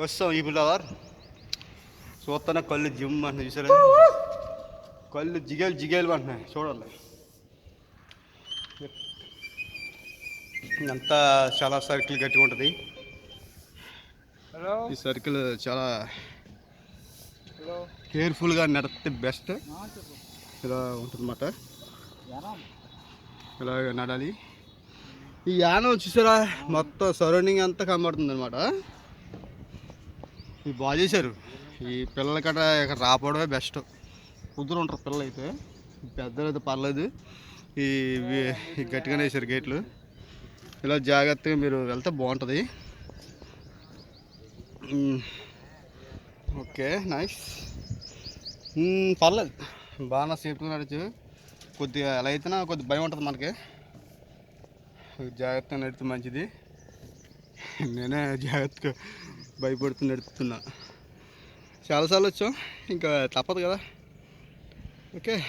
వస్తాం ఈ పిల్లవారు చూస్తానే కళ్ళు జిమ్ అంటున్నాయి చూసారా? కళ్ళు జిగేలు జిగేలు అంటున్నాయి చూడాలి అంతా చాలా సర్కిల్ గట్టిగా ఉంటుంది. ఈ సర్కిల్ చాలా కేర్ఫుల్గా నడితే బెస్ట్. ఇలా ఉంటుందన్నమాట. ఇలా నడాలి. ఈ యానం చూసారా? మొత్తం సరౌండింగ్ అంతా కనబడుతుంది అనమాట ఇది బాగా చేశారు. ఈ పిల్లల కట్ట ఇక్కడ రాపోవడమే బెస్ట్ కుదురు ఉంటారు పిల్లలు అయితే పెద్దలు అయితే పర్లేదు. ఈ గట్టిగానే వేసారు గేట్లు ఇలా జాగ్రత్తగా మీరు వెళ్తే బాగుంటుంది. ఓకే నైస్ పర్లేదు. బాగా సేఫ్గా నడచ్చు కొద్దిగా ఎలా అయితేనా కొద్దిగా భయం ఉంటుంది మనకి. జాగ్రత్తగా నడితే మంచిది. నేనే జాగ్రత్తగా భయపడుతూ నడుపుతున్నా. చాలాసార్లు వచ్చాం ఇంకా తప్పదు కదా. ఓకే.